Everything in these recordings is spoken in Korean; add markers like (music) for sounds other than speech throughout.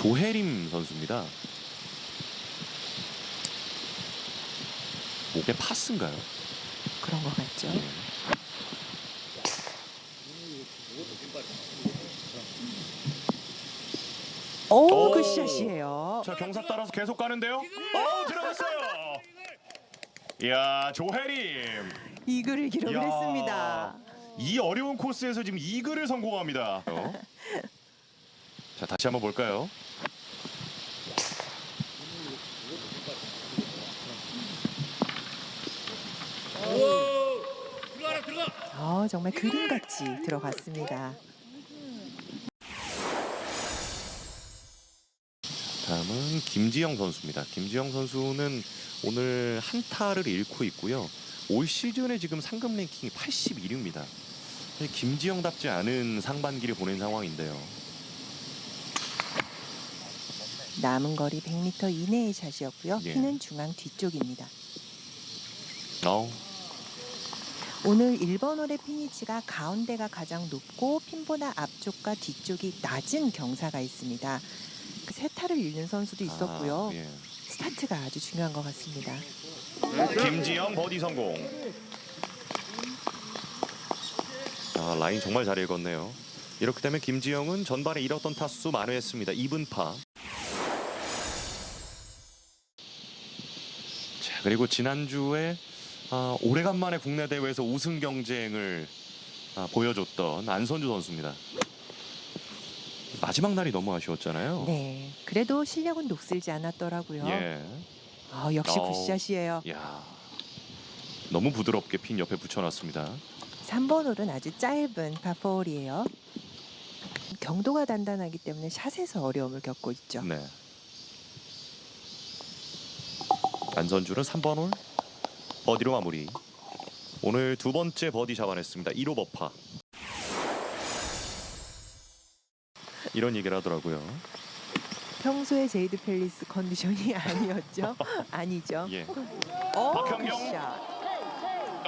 조혜림 선수입니다. 목에 파스인가요? 그런 것 같죠. 예. 오, 오. 그 샷이에요. 자 경사 따라서 계속 가는데요. 어 들어갔어요. 이야 조혜림 이글을 기록을 이야. 했습니다. 이 어려운 코스에서 지금 이글을 성공합니다. 자 다시 한번 볼까요? 어, 정말 그림같이 들어갔습니다. 다음은 김지영 선수입니다. 김지영 선수는 오늘 한 타를 잃고 있고요. 올 시즌에 지금 상금 랭킹이 81위입니다. 김지영답지 않은 상반기를 보낸 상황인데요. 남은 거리 100m 이내의 샷이었고요. 예. 피는 중앙 뒤쪽입니다. 어, 오늘 1번 홀의 피니치가 가운데가 가장 높고 핀보다 앞쪽과 뒤쪽이 낮은 경사가 있습니다. 그 세타를 잃는 선수도 있었고요. 아, 예. 스타트가 아주 중요한 것 같습니다. 김지영 버디 성공. 아 라인 정말 잘 읽었네요. 이렇게 되면 김지영은 전반에 잃었던 타수 만회했습니다. 2분 파. 자 그리고 지난주에 아, 오래간만에 국내 대회에서 우승 경쟁을 아, 보여줬던 안선주 선수입니다. 마지막 날이 너무 아쉬웠잖아요. 네, 그래도 실력은 녹슬지 않았더라고요. 예. 아, 역시 어. 굿샷이에요. 야. 너무 부드럽게 핀 옆에 붙여놨습니다. 3번 홀은 아주 짧은 파포홀이에요. 경도가 단단하기 때문에 샷에서 어려움을 겪고 있죠. 네. 안선주는 3번 홀 버디로 마무리. 오늘 두 번째 버디 잡아냈습니다. 1호 버파. 이런 얘기를 하더라고요. 평소에 제이드 펠리스 컨디션이 (laughs) 아니었죠? (laughs) 아니죠? 예. 어, 박현경. 굿샷.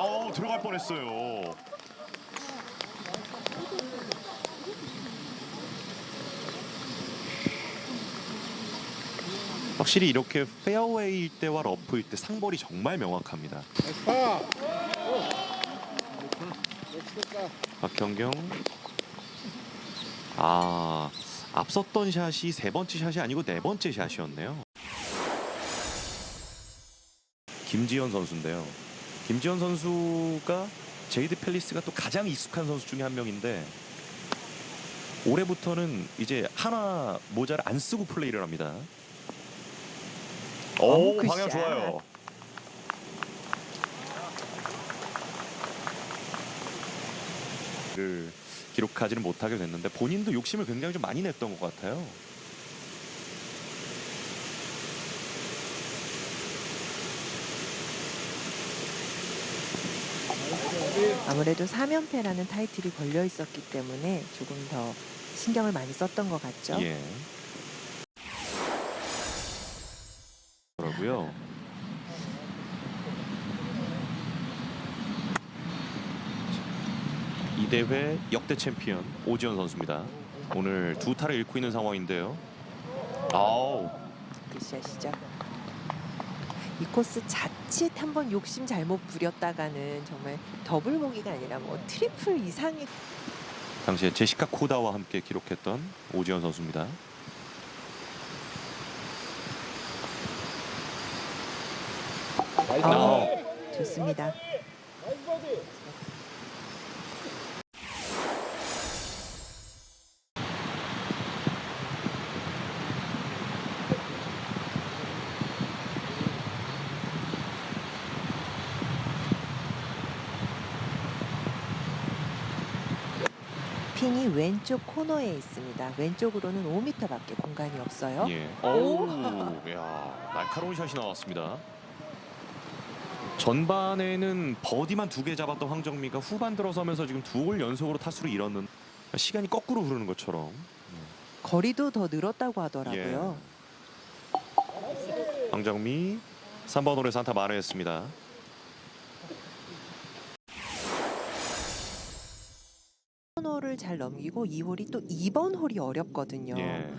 어 들어갈 뻔했어요. 확실히 이렇게 페어웨이일 때와 러프일 때 상벌이 정말 명확합니다. 박현경 아 앞섰던 샷이 세 번째 샷이 아니고 네 번째 샷이었네요. 김지현 선수인데요. 김지현 선수가 제이드 펠리스가 또 가장 익숙한 선수 중에 한 명인데 올해부터는 이제 하나 모자를 안 쓰고 플레이를 합니다. 오 어우, 그 방향 샷. 좋아요. 를 기록하지는 못하게 됐는데 본인도 욕심을 굉장히 좀 많이 냈던 것 같아요. 아무래도 3연패라는 타이틀이 걸려 있었기 때문에 조금 더 신경을 많이 썼던 것 같죠? 예. 그러고요. 이 대회 역대 챔피언 오지원 선수입니다. 오늘 두 타를 잃고 있는 상황인데요. 아우 굿샷이죠. 이 코스 자칫 한번 욕심 잘못 부렸다가는 정말 더블 보기가 아니라 뭐 트리플 이상의 당시에 제시카 코다와 함께 기록했던 오지원 선수입니다. 아, 좋습니다. 핀이 왼쪽 코너에 있습니다. 왼쪽으로는 5m밖에 공간이 없어요. 예. 오, 야, 날카로운 샷이 나왔습니다. 전반에는 버디만 두 개 잡았던 황정미가 후반 들어서면서 지금 두 홀 연속으로 타수를 잃었는 시간이 거꾸로 흐르는 것처럼 거리도 더 늘었다고 하더라고요. 예. 황정미 3번 홀에 산타 만회했습니다. 홀을 잘 넘기고 이 홀이 또 2번 홀이 어렵거든요. 예.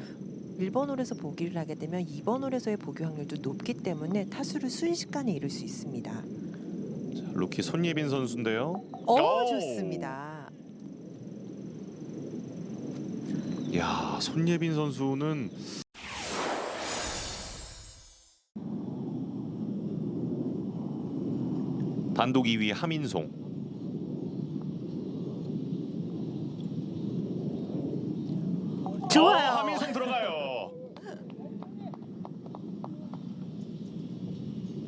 1번 홀에서 보기를 하게 되면 2번 홀에서의 보기 확률도 높기 때문에 타수를 순식간에 이룰 수 있습니다. 자, 루키 손예빈 선수인데요. 오, 오! 좋습니다. 야 손예빈 선수는 단독 2위 하민송. 좋아요. 어, 하민송 들어가요.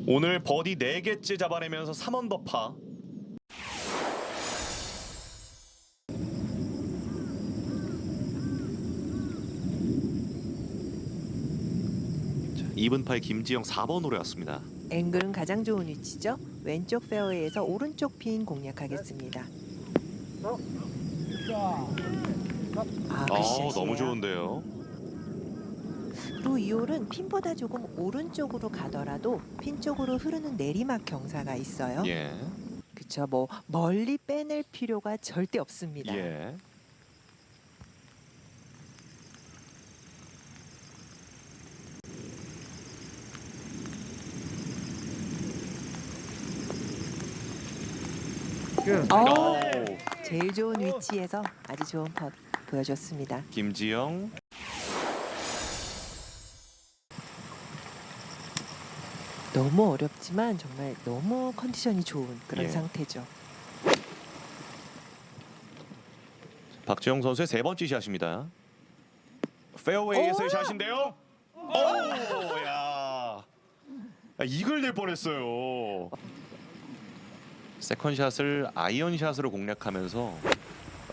오늘 버디 4개째 잡아내면서 3언더 파. 자, 2분 파의 김지영 4번 홀에 왔습니다. 앵글은 가장 좋은 위치죠. 왼쪽 페어웨이에서 오른쪽 핀 공략하겠습니다. 아, 어, 굿샷이에요. 너무 좋은데요. 홀은 핀보다 조금 오른쪽으로 가더라도 핀 쪽으로 흐르는 내리막 경사가 있어요. 예. 그렇죠. 뭐 멀리 빼낼 필요가 절대 없습니다. 예. 어, 오. 제일 좋은 위치에서 아주 좋은 펫 보여줬습니다. 김지영 너무 어렵지만 정말 너무 컨디션이 좋은 그런 예. 상태죠. 박지영 선수의 세 번째 샷입니다. 페어웨이에서의 오! 샷인데요. 오, 야. 아, 이글 낼 뻔했어요. 세컨 샷을 아이언 샷으로 공략하면서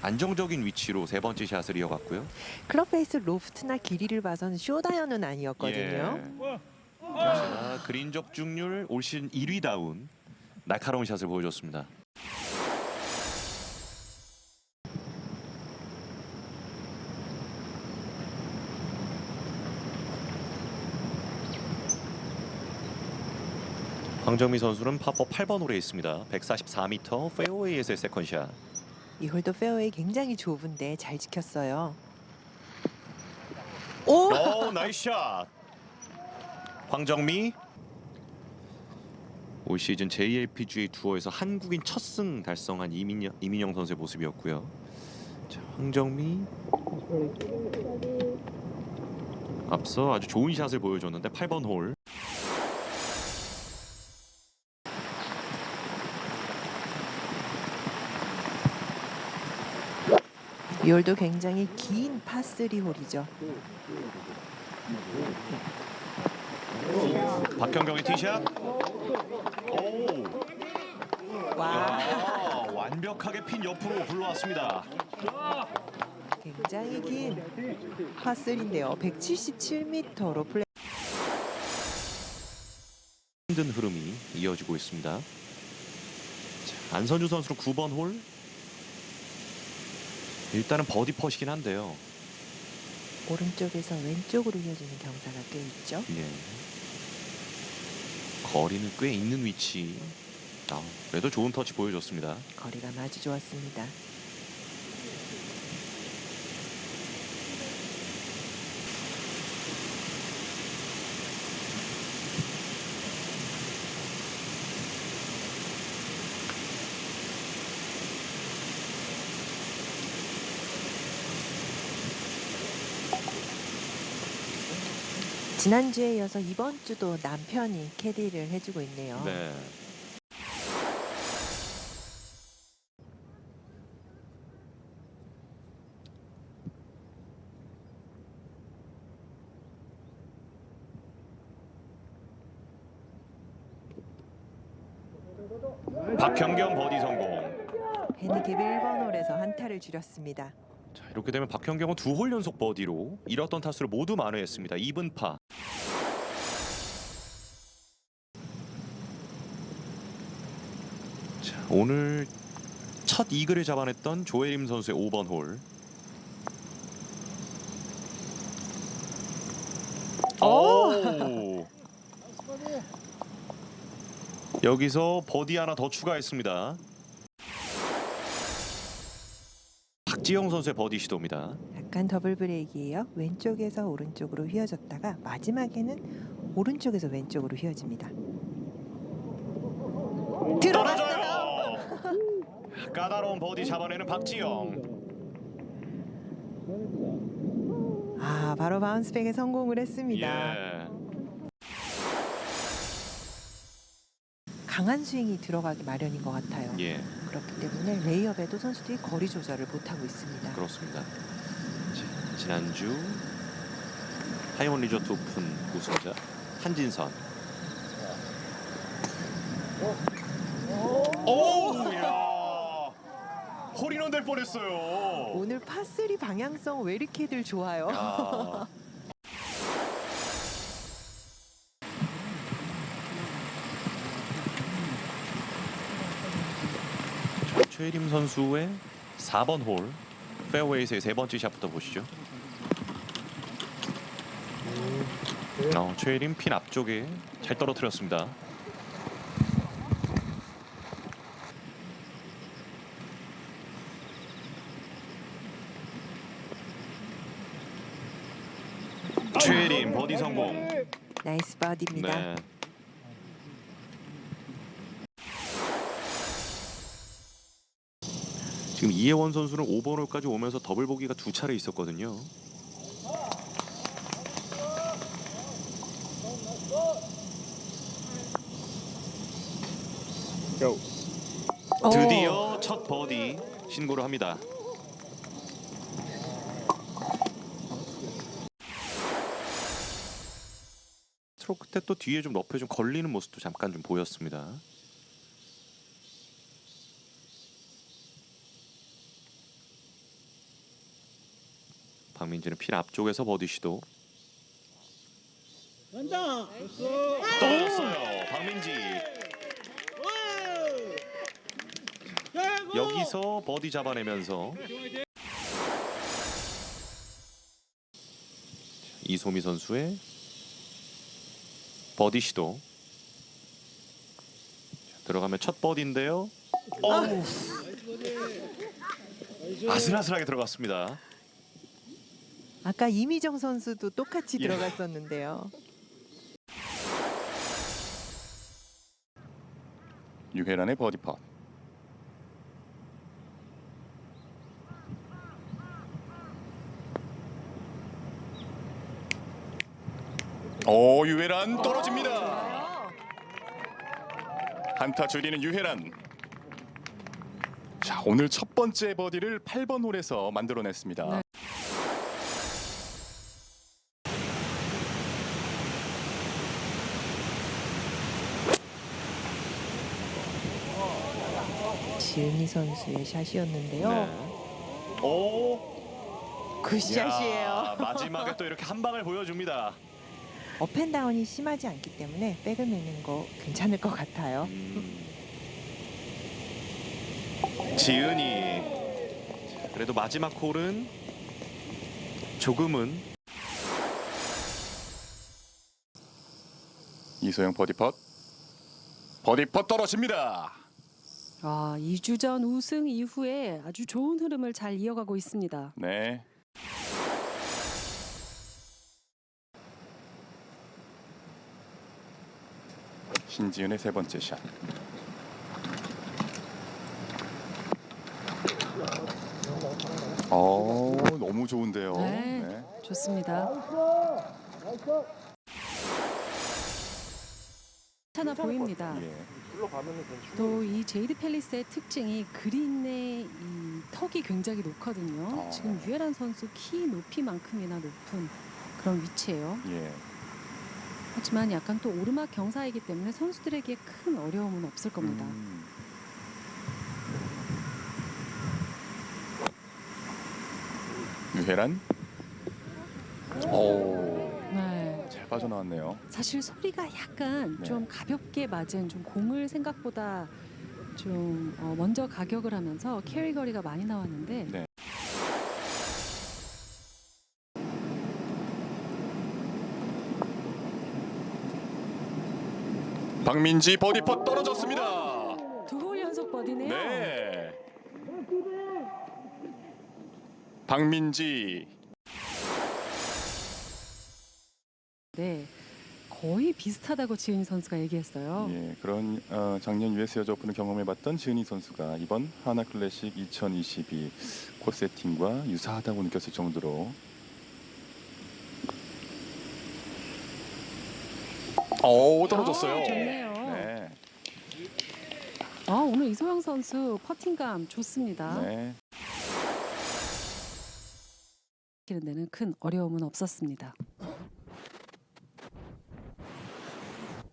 안정적인 위치로 세 번째 샷을 이어갔고요. 클럽 페이스 로프트나 길이를 봐서는 쇼다이언은 아니었거든요. 예. 자, 그린 적중률 올 시즌 1위 다운 날카로운 샷을 보여줬습니다. 황정미 선수는 파포 8번 홀에 있습니다. 144m 페어웨이에서의 세컨샷. 이 홀도 페어웨이 굉장히 좁은데 잘 지켰어요. 오! 오 나이스 샷. 황정미 올 시즌 JLPGA 투어에서 한국인 첫 승 달성한 이민영, 이민영 선수의 모습이었고요. 자, 황정미 앞서 아주 좋은 샷을 보여줬는데 8번 홀. 이 홀도 굉장히 긴 파3 홀이죠. 박현경의 티샷. 오, 와, 아, 완벽하게 핀 옆으로 불러왔습니다. 굉장히 긴 파3인데요. 177m로 플레이. 힘든 흐름이 이어지고 있습니다. 자, 안선주 선수는 9번 홀. 일단은 버디 퍼시긴 한데요. 오른쪽에서 왼쪽으로 이어지는 경사가 꽤 있죠. 예. 거리는 꽤 있는 위치. 아, 그래도 좋은 터치 보여줬습니다. 거리가 아주 좋았습니다. 지난주에 이어서 이번 주도 남편이 캐디를 해주고 있네요. 네. 박현경 버디 성공. 헤니캡 1번 홀에서 한타를 줄였습니다. 자, 이렇게 되면 박현경은 두 홀 연속 버디로 잃었던 타수를 모두 만회했습니다. 2분 파. 자, 오늘 첫 이글을 잡아냈던 조혜림 선수의 5번 홀. 오! (laughs) 여기서 버디 하나 더 추가했습니다. 박지영 선수의 버디 시도입니다. 약간 더블 브레이크예요. 왼쪽에서 오른쪽으로 휘어졌다가 마지막에는 오른쪽에서 왼쪽으로 휘어집니다. 들어갔어요. 까다로운 버디 잡아내는 박지영. 아, 바로 바운스백에 성공을 했습니다. 예. 강한 스윙이 들어가기 마련인 것 같아요. 예, 그렇기 때문에 레이업에도 선수들이 거리 조절을 못하고 있습니다. 그렇습니다. 자, 지난주 하이원 리조트 오픈 우승자 한진선. 오, 야. 홀인원 될 뻔했어요. 오늘 파3 방향성 왜 이렇게들 좋아요? 야. 최림 선수의 4번 홀 페어웨이에서의 세 번째 샷부터 보시죠. 어, 최림 핀 앞쪽에 잘 떨어뜨렸습니다. 최림 버디 성공. 나이스 버디입니다. 네. 지금 이혜원 선수는 5번 홀까지 오면서 더블 보기가 두 차례 있었거든요. 오. 드디어 첫 버디 신고를 합니다. 스트로크 때 또 뒤에 좀 러프에 좀 걸리는 모습도 잠깐 좀 보였습니다. 박민지는 핀 앞쪽에서 버디 시도 간다. 떨어졌어요. 박민지 여기서 버디 잡아내면서 이소미 선수의 버디 시도 자, 들어가면 첫 버디인데요. 어우. 아슬아슬하게 들어갔습니다. 아까 이미정 선수도 똑같이 예. 들어갔었는데요. 유혜란의 버디 팟. 오 유혜란 떨어집니다. 한타 줄이는 유혜란. 자 오늘 첫 번째 버디를 8번 홀에서 만들어냈습니다. 네. 지은이 선수의 샷이었는데요. 네. 오. 굿샷이에요. 야, (laughs) 마지막에 또 이렇게 한 방을 보여줍니다. 업앤다운이 심하지 않기 때문에 백을 매는 거 괜찮을 것 같아요. 음. 지은이 그래도 마지막 홀은 조금은 이소영 버디 팟. 버디 팟 떨어집니다. 아, 2주 전 우승 이후에 아주 좋은 흐름을 잘 이어가고 있습니다. 네. 신지은의 세 번째 샷. 어, 너무 좋은데요. 네. 좋습니다. 괜찮아 보입니다. 예. 또이 제이드 팰리스의 특징이 그린의 이 턱이 굉장히 높거든요. 어. 지금 유해란 선수 키 높이만큼이나 높은 그런 위치예요. 예. 하지만 약간 또 오르막 경사이기 때문에 선수들에게 큰 어려움은 없을 겁니다. 음. 유혜란. 오, 빠져나왔네요. 사실 소리가 약간 네. 좀 가볍게 맞은 좀 공을 생각보다 좀 어, 먼저 가격을 하면서 캐리 거리가 많이 나왔는데 네. 박민지 버디 팟 떨어졌습니다. 두 홀 연속 버디네요. 네. 박민지 네, 거의 비슷하다고 지은이 선수가 얘기했어요. 예, 그런 어, 작년 US 여자 오픈을 경험해봤던 지은희 선수가 이번 하나 클래식 2022 코스 세팅과 유사하다고 느꼈을 정도로 오 떨어졌어요. 아, 좋네요. 네, 아, 오늘 이소영 선수 퍼팅감 좋습니다. 네, 키는 데는 큰 어려움은 없었습니다.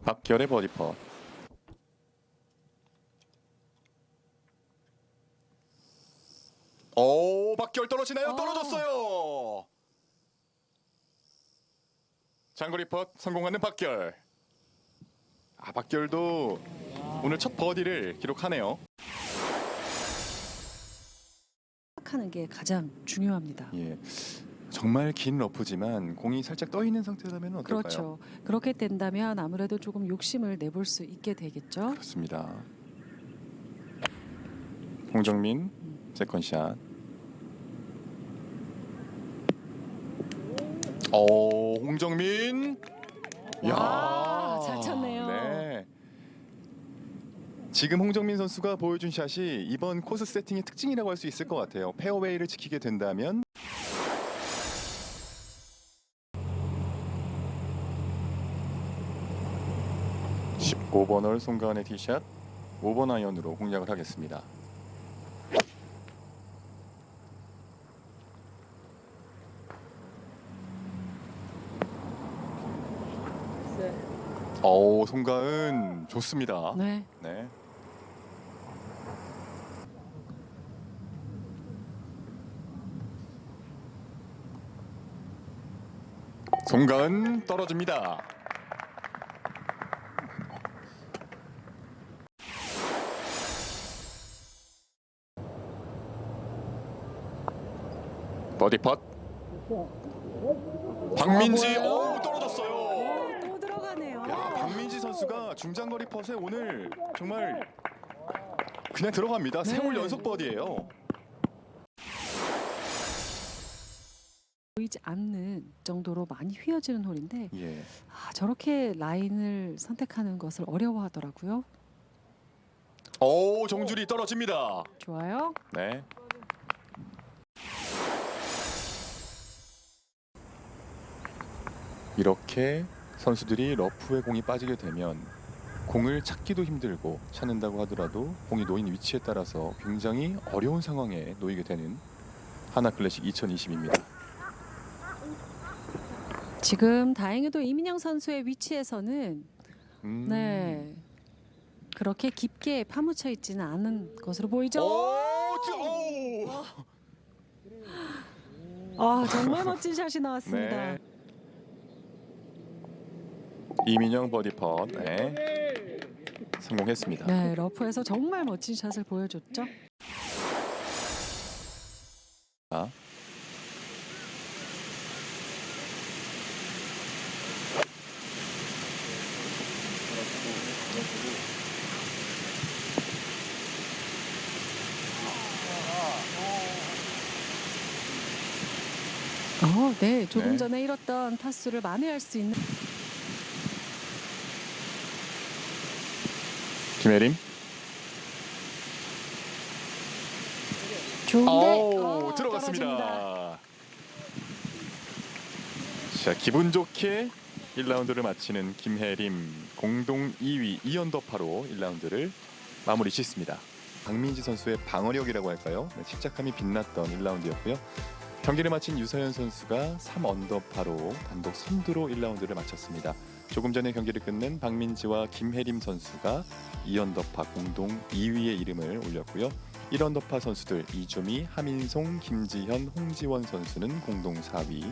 박결의 버디 펫. 오 박결 떨어지나요? 어. 떨어졌어요. 장거리 펫 성공하는 박결. 아 박결도 오늘 첫 버디를 기록하네요. 하는 게 가장 중요합니다. 예, 정말 긴 러프지만 공이 살짝 떠 있는 상태라면 어떨까요? 그렇죠. 그렇게 된다면 아무래도 조금 욕심을 내볼 수 있게 되겠죠. 그렇습니다. 홍정민 세컨샷. 오 홍정민. 와, 잘 쳤네요. 네. 지금 홍정민 선수가 보여준 샷이 이번 코스 세팅의 특징이라고 할 수 있을 것 같아요. 페어웨이를 지키게 된다면 (15번) 홀 송가은의 티샷 (5번) 아이언으로 공략을 하겠습니다. 오 송가은 좋습니다. 네. 네. 송가은 떨어집니다. 버디 펫. 박민지 아? 오 떨어졌어요. 오, 또 들어가네요. 야, 박민지 선수가 중장거리 펫에 오늘 정말 그냥 들어갑니다. 네. 세홀 연속 버디예요. 보이지 않는 정도로 많이 휘어지는 홀인데 예. 아, 저렇게 라인을 선택하는 것을 어려워하더라고요. 오 정줄이 떨어집니다. 좋아요. 네. 이렇게 선수들이 러프에 공이 빠지게 되면 공을 찾기도 힘들고 찾는다고 하더라도 공이 놓인 위치에 따라서 굉장히 어려운 상황에 놓이게 되는 하나 클래식 2020입니다. 지금 다행히도 이민영 선수의 위치에서는 음, 네 그렇게 깊게 파묻혀 있지는 않은 것으로 보이죠. 오, 저- 오. 아 정말 멋진 샷이 나왔습니다. 네. 이민영 버디 펫 네. 성공했습니다. 네, 러프에서 정말 멋진 샷을 보여줬죠. 자. 어, 네, 조금 네. 전에 잃었던 타수를 만회할 수 있는 김혜림 좋은데 오, 아, 떨어집니다. 들어갔습니다. 자, 기분 좋게 1라운드를 마치는 김혜림 공동 2위 2언더파로 1라운드를 마무리 짓습니다. 박민지 선수의 방어력이라고 할까요? 네, 침착함이 빛났던 1라운드였고요. 경기를 마친 유서연 선수가 3언더파로 단독 선두로 1라운드를 마쳤습니다. 조금 전에 경기를 끝낸 박민지와 김혜림 선수가 2언더파 공동 2위의 이름을 올렸고요. 1언더파 선수들 이주미, 하민송, 김지현, 홍지원 선수는 공동 4위,